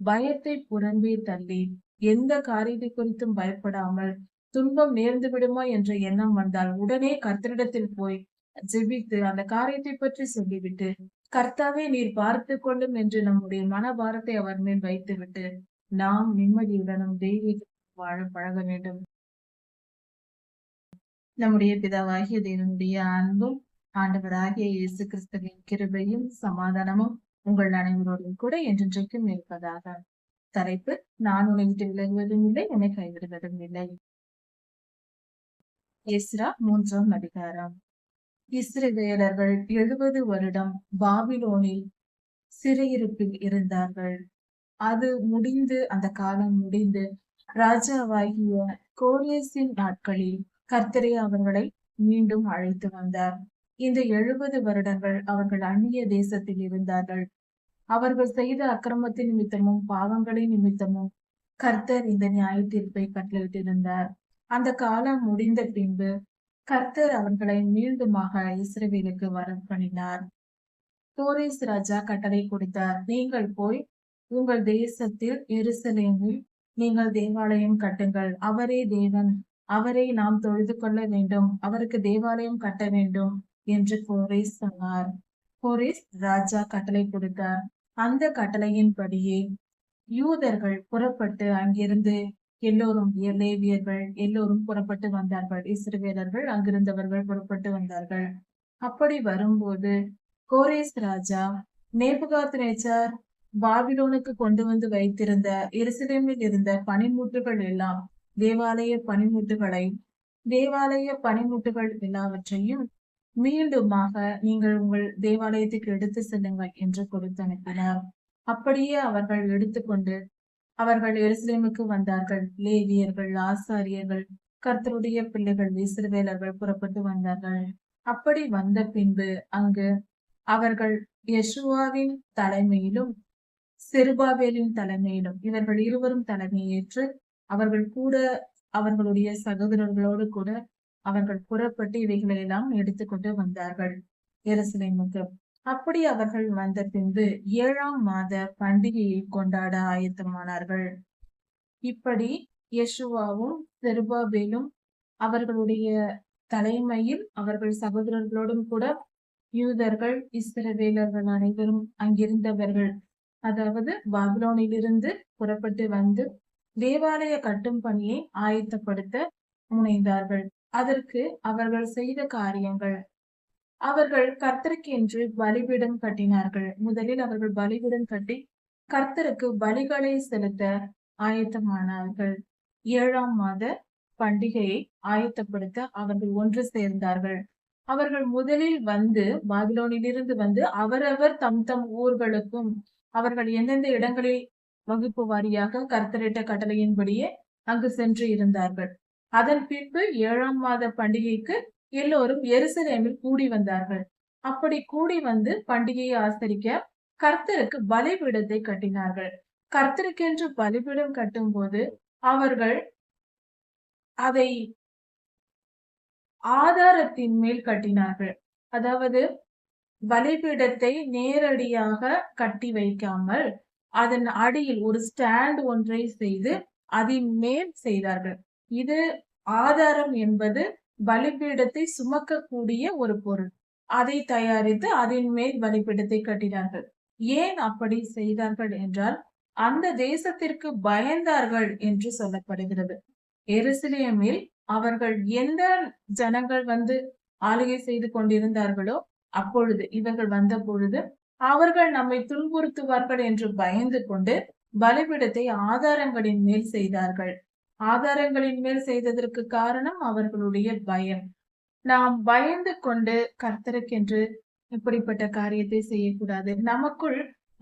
பயத்தை புறம்பே தள்ளி எந்த காரியத்தை குறித்தும் பயப்படாமல் துன்பம் நேர்ந்து விடுமா என்ற எண்ணம் வந்தால் உடனே கர்த்தரிடத்தில் போய் ஜெபித்து அந்த காரியத்தை பற்றி சொல்லிவிட்டு கர்த்தாவே நீர் பார்த்து கொள்ளும் என்று நம்முடைய மனபாரத்தை அவர் மேல் வைத்துவிட்டு நாம் நிம்மதியுடனும் தெய்வீக வாழ பழக வேண்டும். நம்முடைய பிதாவாகிய தேவனுடைய அன்பும் ஆண்டவராகிய இயேசு கிறிஸ்துவின் கிருபையும் சமாதானமும் உங்கள் அனைவரோடும் கூட என்றென்றைக்கும் இருப்பதாக. தலைப்பு நான் உன்னை விட்டு விலகுவதும் இல்லை என்னை கைவிடுவதும் இல்லை. எஸ்ரா மூன்றாம் அதிகாரம். இஸ்ரவேலர்கள் எழுபது வருடம் பாபிலோனில் சிறையிருப்பில் இருந்தார்கள். அது முடிந்து அந்த காலம் முடிந்து ராஜாவாகிய கோரியஸின் நாட்களில் கர்த்தரே அவர்களை மீண்டும் அழைத்து வந்தார். இந்த எழுபது வருடங்கள் அவர்கள் அந்நிய தேசத்தில் இருந்தார்கள். அவர்கள் செய்த அக்கிரமத்தின் நிமித்தமும் பாவங்களின் நிமித்தமும் கர்த்தர் இந்த நியாய தீர்ப்பை கட்டளையிட்டிருந்தார். அந்த காலம் முடிந்த பின்பு கர்த்தர் அவர்களை மீண்டுமாக இஸ்ரேவேலுக்கு வரப்பணினார் கோரேஸ் ராஜா கட்டளை கொடுத்தார். நீங்கள் போய் உங்கள் தேசத்தில் எருசலேமில் நீங்கள் தேவாலயம் கட்டுங்கள். அவரே தேவன். அவரை நாம் தொழுது கொள்ள வேண்டும். அவருக்கு தேவாலயம் கட்ட வேண்டும். என்று கோரேஸ் சொன்னார். கோரேஸ் ராஜா கட்டளை கொடுத்தார். அந்த கட்டளையின்படியே யூதர்கள் புறப்பட்டு அங்கிருந்து எல்லோரும் லேவியர்கள் எல்லோரும் புறப்பட்டு வந்தார்கள். இஸ்ரவேலர்கள் அங்கிருந்தவர்கள் புறப்பட்டு வந்தார்கள். அப்படி வரும்போது கோரேஸ் ராஜா நேபுகாத் நேச்சார் பாபிலோனுக்கு கொண்டு வந்து வைத்திருந்த எருசலேமில் இருந்த பனிமூட்டுகள் எல்லாம் தேவாலய பனிமூட்டுகளை தேவாலய பனிமூட்டுகள் எல்லாவற்றையும் மீண்டுமாக நீங்கள் உங்கள் தேவாலயத்துக்கு எடுத்து செல்லுங்கள் என்று கொடுத்து அனுப்பினார். அப்படியே அவர்கள் எடுத்துக்கொண்டு அவர்கள் எருசலேமுக்கு வந்தார்கள். லேவியர்கள் ஆசாரியர்கள் கர்த்தருடைய பிள்ளைகள் இஸ்ரவேலர்கள் புறப்பட்டு வந்தார்கள். அப்படி வந்த பின்பு அங்கு அவர்கள் யசுவாவின் தலைமையிலும் செருபாவேலின் தலைமையிலும் இவர்கள் இருவரும் தலைமையேற்று அவர்கள் கூட அவர்களுடைய சகோதரர்களோடு கூட அவர்கள் புறப்பட்டு இவைகளை எல்லாம் எடுத்துக்கொண்டு வந்தார்கள். எருசலேமுக்கு அப்படி அவர்கள் வந்த பின்பு ஏழாம் மாத பண்டிகையை கொண்டாட ஆயத்தமானார்கள். இப்படி யெஷுவாவும் செருபாபேலும் அவர்களுடைய தலைமையில் அவர்கள் சகோதரர்களோடும் கூட யூதர்கள் இஸ்ரவேலர்கள் அனைவரும் அங்கிருந்தவர்கள். அதாவது பாபிலோனிலிருந்து புறப்பட்டு வந்து தேவாலய கட்டும் பணியை ஆயத்தப்படுத்த முனைந்தார்கள். அதற்கு அவர்கள் செய்த காரியங்கள். அவர்கள் கர்த்தருக்கென்று பலிபீடம் கட்டினார்கள். முதலில் அவர்கள் பலிபீடம் கட்டி கர்த்தருக்கு பலிகளை செலுத்த ஆயத்தமானார்கள். ஏழாம் மாத பண்டிகையை ஆயத்தப்படுத்த அவர்கள் ஒன்று சேர்ந்தார்கள். அவர்கள் முதலில் வந்து பாபிலோனிலிருந்து வந்து அவரவர் தம் தம் ஊர்களுக்கும் அவர்கள் எந்தெந்த இடங்களில் வகுப்பு வாரியாக கர்த்தரிட்ட கட்டளையின்படியே அங்கு சென்று இருந்தார்கள். அதன் பின்பு ஏழாம் மாத பண்டிகைக்கு எல்லோரும் எருசலேமில் கூடி வந்தார்கள். அப்படி கூடி வந்து பண்டிகையை ஆசரிக்க கர்த்தருக்கு பலிபீடத்தை கட்டினார்கள். கர்த்தருக்கென்று பலிபீடம் கட்டும் போது அவர்கள் அதை ஆதாரத்தின் மேல் கட்டினார்கள். அதாவது பலிபீடத்தை நேரடியாக கட்டி வைக்காமல் அதன் அடியில் ஒரு ஸ்டாண்ட் ஒன்றை செய்து அதன் மேல் செய்தார்கள். இது ஆதாரம் என்பது பலிபீடத்தை சுமக்கக்கூடிய ஒரு பொருள். அதை தயாரித்து அதன் மேல் பலிபீடத்தை கட்டினார்கள். ஏன் அப்படி செய்தார்கள் என்றால் அந்த தேசத்திற்கு பயந்தார்கள் என்று சொல்லப்படுகிறது. எருசலேமில் அவர்கள் எந்த ஜனங்கள் வந்து ஆளுகை செய்து கொண்டிருந்தார்களோ அப்பொழுது இவர்கள் வந்த பொழுது அவர்கள் நம்மை துன்புறுத்துவார்கள் என்று பயந்து கொண்டு பலிபீடத்தை ஆதாரங்களின் மேல் செய்தார்கள். ஆதாரங்களின் மேல் செய்ததற்கு காரணம் அவர்களுடைய பயம் நாம் பயந்து கொண்டு கர்த்தருக்கென்று இப்படிப்பட்ட காரியத்தை செய்யக்கூடாது. நமக்குள்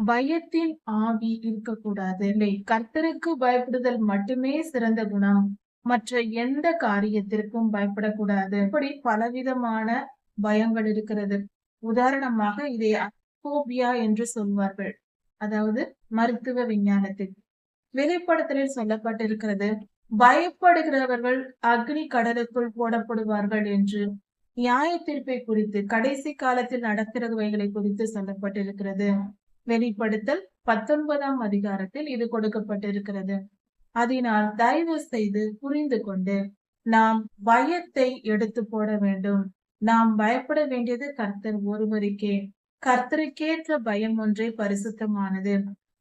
பயத்தின் ஆவி இருக்கக்கூடாது. இல்லை கர்த்தருக்கு பயப்படுதல் மட்டுமே சிறந்த குணம். மற்ற எந்த காரியத்திற்கும் பயப்படக்கூடாது. இப்படி பலவிதமான பயங்கள் இருக்கிறது. உதாரணமாக இதை போபியா என்று சொல்வார்கள். அதாவது மருத்துவ விஞ்ஞானத்தில். வெளிப்படத்தில் சொல்லப்பட்டிருக்கிறது. பயப்படுகிறவர்கள் அக்னி கடலுக்குள் போடப்படுவார்கள் என்று நியாய தீர்ப்பை குறித்து கடைசி காலத்தில் நடக்கிறவைகளை குறித்து சொல்லப்பட்டிருக்கிறது. வெளிப்படுத்தல் பத்தொன்பதாம் அதிகாரத்தில் இது கொடுக்கப்பட்டிருக்கிறது. அதனால் தயவு செய்து புரிந்து கொண்டு நாம் பயத்தை எடுத்து போட வேண்டும். நாம் பயப்பட வேண்டியது கர்த்தர் ஒருவருக்கே. கர்த்தருக்கேற்ற பயம் ஒன்றே பரிசுத்தமானது.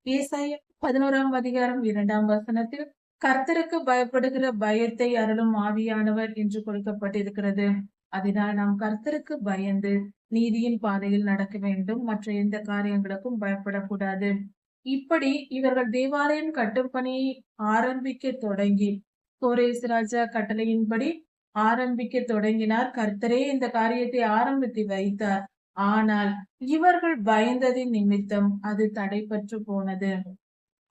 ஏசாய பதினோராம் அதிகாரம் இரண்டாம் வசனத்தில் கர்த்தருக்கு பயப்படுகிற பயத்தை அருளும் ஆவியானவர் என்று கொடுக்கப்பட்டிருக்கிறது. அதனால் நாம் கர்த்தருக்கு பயந்து நீதியின் பாதையில் நடக்க வேண்டும். மற்ற எந்த காரியங்களுக்கும் பயப்படக்கூடாது. இப்படி இவர்கள் தேவாலயம் கட்டும் பணியை ஆரம்பிக்க தொடங்கி கோரேஸ் ராஜா கட்டளையின்படி ஆரம்பிக்க தொடங்கினார். கர்த்தரே இந்த காரியத்தை ஆரம்பித்து வைத்தார். ஆனால் இவர்கள் பயந்ததின் நிமித்தம் அது தடைபற்று போனது.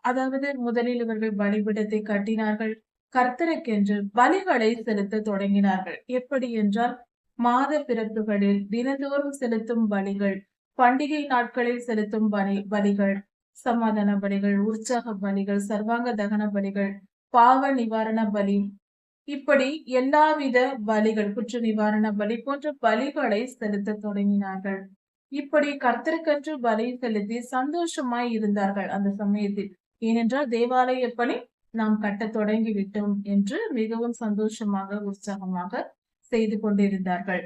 அதாவது முதலில் இவர்கள் பலிபிடத்தை கட்டினார்கள். கர்த்தருக்கென்று பலிகளை செலுத்த தொடங்கினார்கள். எப்படி என்றால் மாத பிறப்புகளில் தினந்தோறும் செலுத்தும் பலிகள் பண்டிகை நாட்களில் செலுத்தும் பலி பலிகள் சமாதான பலிகள் உற்சாக பலிகள் சர்வாங்க தகன பலிகள் பாவ நிவாரண பலி. இப்படி எல்லாவித பலிகள் குற்ற நிவாரண பலி போன்ற பலிகளை செலுத்த தொடங்கினார்கள். இப்படி கர்த்தருக்கென்று பலி செலுத்தி சந்தோஷமாய் இருந்தார்கள் அந்த சமயத்தில். ஏனென்றால் தேவாலய பணி நாம் கட்ட தொடங்கி விட்டோம் என்று மிகவும் சந்தோஷமாக உற்சாகமாக செய்து கொண்டிருந்தார்கள்.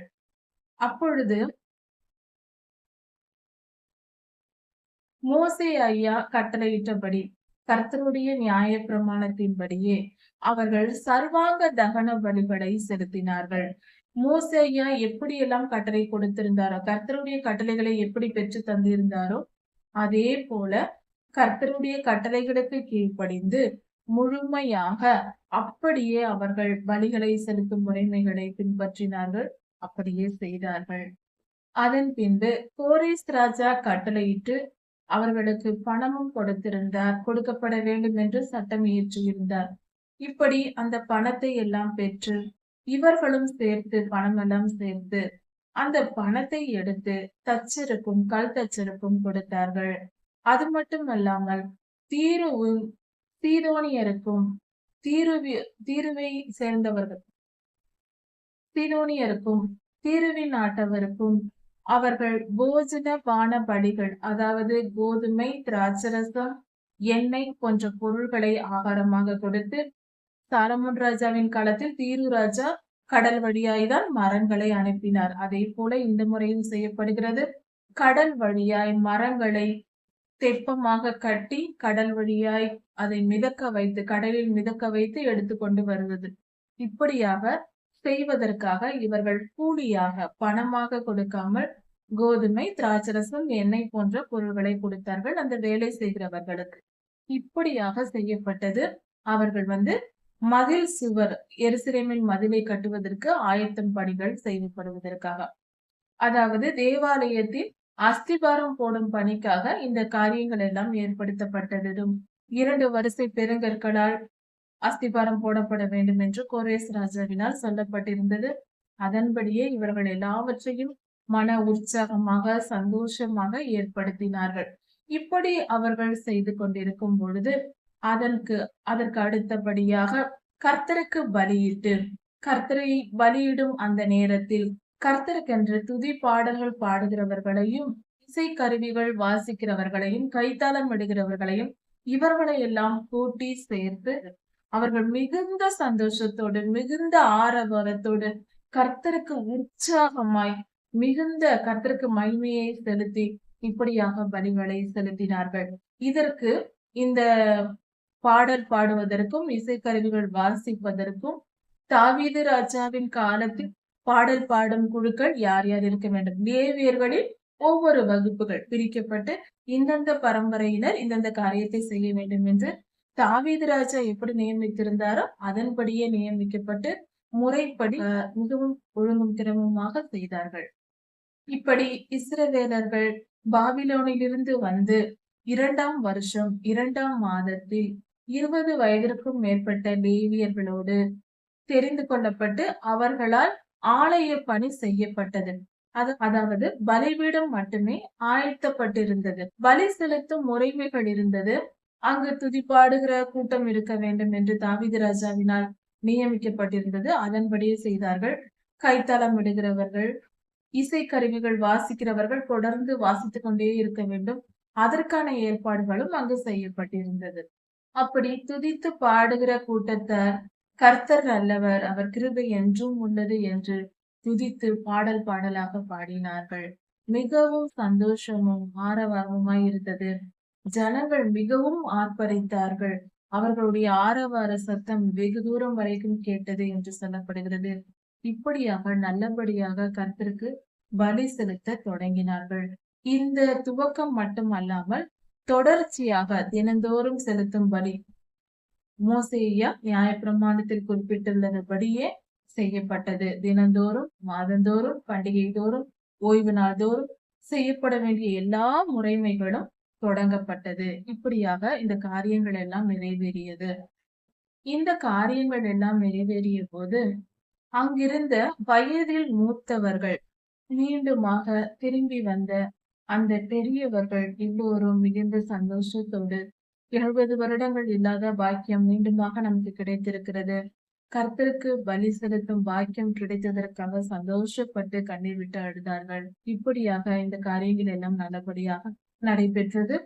அப்பொழுது மோசே ஐயா கட்டளையிட்டபடி கர்த்தருடைய நியாய பிரமாணத்தின்படியே அவர்கள் சர்வாங்க தகன பலிகளை செலுத்தினார்கள். மோசையா எப்படியெல்லாம் கட்டளை கொடுத்திருந்தாரோ கர்த்தருடைய கட்டளைகளை எப்படி பெற்று தந்திருந்தாரோ அதே போல கர்த்தருடைய கட்டளைகளுக்கு கீழ்ப்படிந்து முழுமையாக அப்படியே அவர்கள் பலிகளை செலுத்தும் முறைமைகளை பின்பற்றினார்கள். அப்படியே செய்தார்கள். அதன் பின்பு கோரேஸ் ராஜா கட்டளையிட்டு அவர்களுக்கு பணமும் கொடுத்திருந்தார். கொடுக்கப்பட வேண்டும் என்று சட்டம் இயற்றியிருந்தார். இப்படி அந்த பணத்தை எல்லாம் பெற்று இவர்களும் சேர்த்து பணம் எல்லாம் சேர்த்து அந்த பணத்தை எடுத்து தச்சருக்கும் கல் தச்சருக்கும் கொடுத்தார்கள். அது மட்டும் அல்லாமல் தீருவும் சீதோனியருக்கும் தீருவி தீருவை சேர்ந்தவர்கள். சீதோனியருக்கும் தீருவின் நாட்டவருக்கும் அவர்கள் போஜன பான படிகள் அதாவது கோதுமை திராட்சரசம் எண்ணெய் போன்ற பொருள்களை ஆகாரமாக கொடுத்து சாலமோன் ராஜாவின் காலத்தில் தீரு ராஜா கடல் வழியாய்தான் மரங்களை அனுப்பினார். அதே போல இந்த முறையும் செய்யப்படுகிறது கடல் வழியாய் மரங்களை தெப்பமாக கட்டி கடல் வழியாய் அதை மிதக்க வைத்து கடலில் மிதக்க வைத்து எடுத்துக்கொண்டு வருவது. இப்படியாக செய்வதற்காக இவர்கள் கூலியாக பணமாக கொடுக்காமல் கோதுமை திராட்சரசம் எண்ணெய் போன்ற பொருள்களை கொடுத்தார்கள் அந்த வேலை செய்கிறவர்களுக்கு. இப்படியாக செய்யப்பட்டது. அவர்கள் வந்து மதில் சுவர் எருசலேமின் மதிலை கட்டுவதற்கு ஆயத்தம் பணிகள் செய்யப்படுவதற்காக. அதாவது தேவாலயத்தில் அஸ்திபாரம் போடும் பணிக்காக இந்த காரியங்கள் எல்லாம் ஏற்படுத்தப்பட்டதும். இரண்டு வரிசை பெருங்கற்களால் அஸ்திபாரம் போடப்பட வேண்டும் என்று கோரேஸ் ராஜாவினால் சொல்லப்பட்டிருந்தது. அதன்படியே இவர்கள் எல்லாவற்றையும் மன உற்சாகமாக சந்தோஷமாக ஏற்படுத்தினார்கள். இப்படி அவர்கள் செய்து கொண்டிருக்கும் பொழுது அதற்கு அதற்கு அடுத்தபடியாக கர்த்தருக்கு பலியிட்டு கர்த்தரை பலியிடும் அந்த நேரத்தில் கர்த்தருக்கென்று துதி பாடல்கள் பாடுகிறவர்களையும் இசை கருவிகள் வாசிக்கிறவர்களையும் கைத்தாளம் விடுகிறவர்களையும் இவர்களை எல்லாம் கூட்டி சேர்த்து அவர்கள் மிகுந்த சந்தோஷத்தோடு மிகுந்த ஆரவாரத்தோடு கர்த்தருக்கு உற்சாகமாய் மிகுந்த கர்த்தருக்கு மகிமையை செலுத்தி இப்படியாக பலிகளை செலுத்தினார்கள். இதற்கு இந்த பாடல் பாடுவதற்கும் இசைக்கருவிகள் வாசிப்பதற்கும் தாவீது ராஜாவின் காலத்தில் பாடல் பாடும் குழுக்கள் யார் யார் இருக்க வேண்டும்? லேவியர்களில் ஒவ்வொரு வகுப்புகள் பிரிக்கப்பட்டு இந்தந்த பரம்பரையினர் இந்தந்த காரியத்தை செய்ய வேண்டும் என்று தாவீது ராஜா எப்படி நியமித்திருந்தாரோ அதன்படியே நியமிக்கப்பட்டு முறைப்படி மிகவும் ஒழுங்கும் திறமுமாக செய்தார்கள். இப்படி இஸ்ரவேலர்கள் பாபிலோனிலிருந்து வந்து இரண்டாம் வருஷம் இரண்டாம் மாதத்தில் இருபது வயதிற்கும் மேற்பட்ட லேவியர்களோடு தெரிந்து கொள்ளப்பட்டு அவர்களால் ஆலய பணி செய்யப்பட்டது. அது அதாவது பலிபீடம் மட்டுமே ஆயத்தப்பட்டிருந்தது. பலி செலுத்தும் முறைமைகள் இருந்தது. அங்கு துதிப்பாடுகிற கூட்டம் இருக்க வேண்டும் என்று தாவித ராஜாவினால் நியமிக்கப்பட்டிருந்தது. அதன்படியே செய்தார்கள். கைத்தளம் இடுகிறவர்கள் இசைக்கருவிகள் வாசிக்கிறவர்கள் தொடர்ந்து வாசித்துக் கொண்டே இருக்க வேண்டும். அதற்கான ஏற்பாடுகளும் அங்கு செய்யப்பட்டிருந்தது. அப்படி துதித்து பாடுகிற கூட்டத்தார் கர்த்தர் அல்லவர் அவர் கிருபை என்றும் உள்ளது என்று துதித்து பாடல் பாடலாக பாடினார்கள். மிகவும் சந்தோஷமும் ஆரவாரமுமாய் இருந்தது. ஜனங்கள் மிகவும் ஆர்ப்பரித்தார்கள். அவர்களுடைய ஆரவார சத்தம் வெகு தூரம் வரைக்கும் கேட்டது என்று சொல்லப்படுகிறது. இப்படியாக நல்லபடியாக கர்த்தருக்கு பலி செலுத்த தொடங்கினார்கள். இந்த துவக்கம் மட்டும் அல்லாமல் தொடர்ச்சியாக தினந்தோறும் செலுத்தும் பலி மோசேயா நியாயப்பிரமாணத்தில் குறிப்பிட்டுள்ளபடியே செய்யப்பட்டது. தினந்தோறும் மாதந்தோறும் பண்டிகை தோறும் ஓய்வு நாள் தோறும் செய்யப்பட வேண்டிய எல்லா முறைமைகளும் தொடங்கப்பட்டது. இப்படியாக இந்த காரியங்கள் எல்லாம் நிறைவேறியது. இந்த காரியங்கள் எல்லாம் நிறைவேறிய போது அங்கிருந்த வயதில் மூத்தவர்கள் மீண்டுமாக திரும்பி வந்த அந்த பெரியவர்கள் எல்லோரும் மிகுந்த சந்தோஷத்தோடு எழுபது வருடங்கள் இல்லாத பாக்கியம் மீண்டுமாக நமக்கு கிடைத்திருக்கிறது. கர்த்தருக்கு பலி செலுத்தும் பாக்கியம் கிடைத்ததற்காக சந்தோஷப்பட்டு கண்ணீர் விட்டு அழுதார்கள். இப்படியாக இந்த காரியங்கள் எல்லாம் நல்லபடியாக நடைபெற்றது.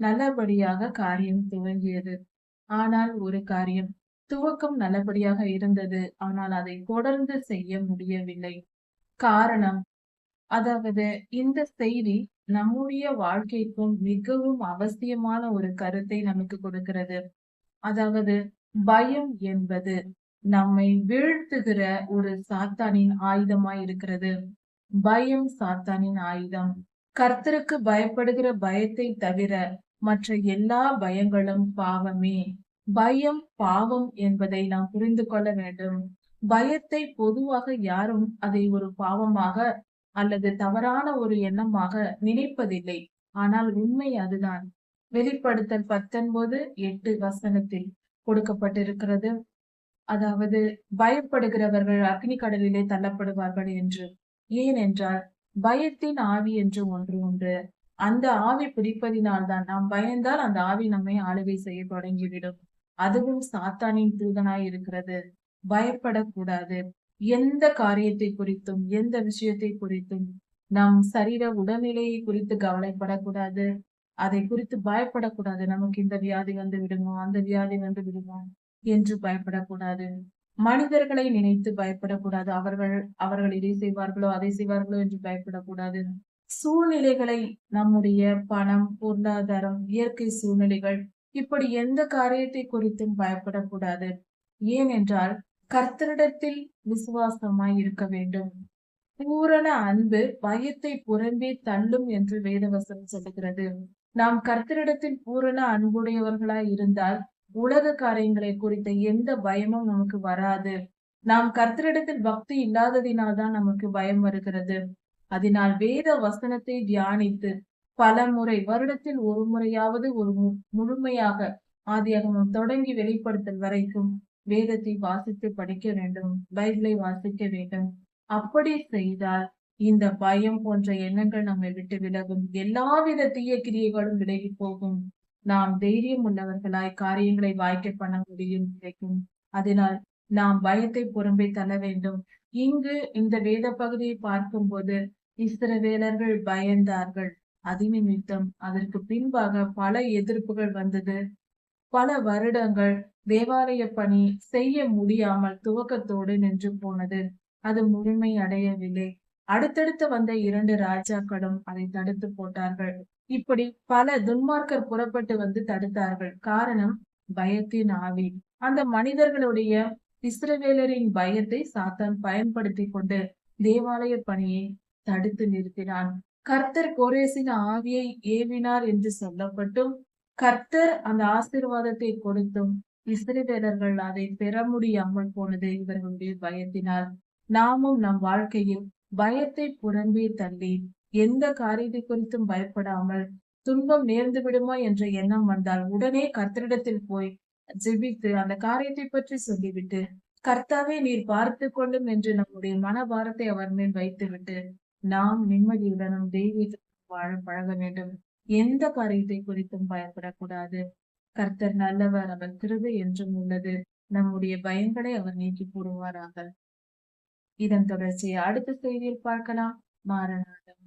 நல்லபடியாக காரியம் துவங்கியது. ஆனால் ஒரு காரியம் துவக்கம் நல்லபடியாக இருந்தது. ஆனால் அதை தொடர்ந்து செய்ய முடியவில்லை. காரணம் அதாவது இந்த செய்தி நம்முடைய வாழ்க்கைக்கும் மிகவும் அவசியமான ஒரு கருத்தை நமக்கு கொடுக்கிறது. அதாவது பயம் என்பது நம்மை வீழ்த்துகிற ஒரு சாத்தானின் ஆயுதமாய் இருக்கிறது. பயம் சாத்தானின் ஆயுதம். கர்த்தருக்கு பயப்படுகிற பயத்தை தவிர மற்ற எல்லா பயங்களும் பாவமே. பயம் பாவம் என்பதை நாம் புரிந்து கொள்ள வேண்டும். பயத்தை பொதுவாக யாரும் அதை ஒரு பாவமாக அல்லது தவறான ஒரு எண்ணமாக நினைப்பதில்லை. ஆனால் உண்மை அதுதான். வெளிப்படுத்தல் பத்தொன்பது எட்டு வசனத்தில் கொடுக்கப்பட்டிருக்கிறது. அதாவது பயப்படுகிறவர்கள் அக்னி கடலிலே தள்ளப்படுவார்கள் என்று. ஏனென்றால் பயத்தின் ஆவி என்று ஒன்று உண்டு. அந்த ஆவி பிடிப்பதினால்தான் நாம் பயந்தால் அந்த ஆவி நம்மை ஆளுகை செய்ய தொடங்கிவிடும். அதுவும் சாத்தானின் தூதனாய் இருக்கிறது. பயப்படக்கூடாது. எந்த காரியத்தை குறித்தும் எந்த விஷயத்தை குறித்தும் நம் சரீர உடல்நிலையை குறித்து கவலைப்படக்கூடாது. அதை குறித்து பயப்படக்கூடாது. நமக்கு இந்த வியாதி வந்து விடுமோ? அந்த வியாதி வந்து விடுமோ? என்று பயப்படக்கூடாது. மனிதர்களை நினைத்து பயப்படக்கூடாது. அவர்கள் அவர்கள் இதை செய்வார்களோ அதை செய்வார்களோ என்று பயப்படக்கூடாது. சூழ்நிலைகளை நம்முடைய பணம் பொருளாதாரம் இயற்கை சூழ்நிலைகள் இப்படி எந்த காரியத்தை குறித்தும் பயப்படக்கூடாது. ஏனென்றால் கர்த்தரிடத்தில் விசுவாசமாய் இருக்க வேண்டும். பூரண அன்பு பயத்தை புறம்பே தள்ளும் என்று வேதவசனம் சொல்லுகிறது. நாம் கர்த்தரிடத்தில் பூரண அன்புடையவர்களாய் இருந்தால் உலக காரியங்களை குறித்த எந்த பயமும் நமக்கு வராது. நாம் கர்த்தரிடத்தில் பக்தி இல்லாததினால் தான் நமக்கு பயம் வருகிறது. அதனால் வேத வசனத்தை தியானித்து பல முறை வருடத்தில் ஒரு முறையாவது ஒரு முழுமையாக ஆதியாகமம் தொடங்கி வெளிப்படுத்தல் வரைக்கும் வேதத்தை வாசித்து படிக்க வேண்டும் பைபிளை வாசிக்க வேண்டும். அப்படி செய்தால் இந்த பயம் போன்ற எண்ணங்கள் நம்மை விட்டு விலகும். எல்லாவித தீய கிரியைகளும் விலகி போகும். நாம் தைரியம் உள்ளவர்களாய் காரியங்களை வாய்க்க பண்ண முடியும் கிடைக்கும் அதனால் நாம் பயத்தை புறம்பே தள்ள வேண்டும். இங்கு இந்த வேத பகுதியை பார்க்கும்போது இஸ்ரவேலர்கள் பயந்தார்கள். அதிநிமித்தம் அதற்கு பின்பாக பல எதிர்ப்புகள் வந்தது. பல வருடங்கள் தேவாலய பணி செய்ய முடியாமல் துவக்கத்தோடு நின்று போனது. அது முழுமை அடையவில்லை. அடுத்தடுத்து வந்த இரண்டு ராஜாக்களும் அதை தடுத்து போட்டார்கள். இப்படி பல துன்மார்க்கர் புறப்பட்டு வந்து தடுத்தார்கள். காரணம் பயத்தின் ஆவி. அந்த மனிதர்களுடைய இஸ்ரவேலரின் பயத்தை சாத்தான் பயன்படுத்தி கொண்டு தேவாலய பணியை தடுத்து நிறுத்தினான். கர்த்தர் கோரேசின் ஆவியை ஏவினார் என்று சொல்லப்பட்டும் கர்த்தர் அந்த ஆசீர்வாதத்தை கொடுத்தும் இஸ்ரேலர்கள் அதை பெற முடியாமல் போனது இவர்களுடைய பயத்தினால் நாமும் நம் வாழ்க்கையில் பயத்தை புறம்பே தள்ளி எந்த காரியத்தை குறித்தும் பயப்படாமல் துன்பம் நேர்ந்து விடுமா என்ற எண்ணம் வந்தால் உடனே கர்த்தரிடத்தில் போய் ஜெபித்து அந்த காரியத்தை பற்றி சொல்லிவிட்டு கர்த்தாவே நீர் பார்த்து கொள்ளும் என்று நம்முடைய மனபாரத்தை அவர் மேல் வைத்துவிட்டு நாம் நிம்மதியுடனும் தெய்வீக வாழ பழக வேண்டும். எந்த காரியத்தை குறித்தும் பயப்படக்கூடாது. கர்த்தர் நல்லவர் அவர் கிருபை என்றும் உள்ளது. நம்முடைய பயங்களை அவர் நீக்கி போடுவாராக இதன் தொடர்ச்சியை அடுத்த செய்தியில் பார்க்கலாம். மாறநாதம்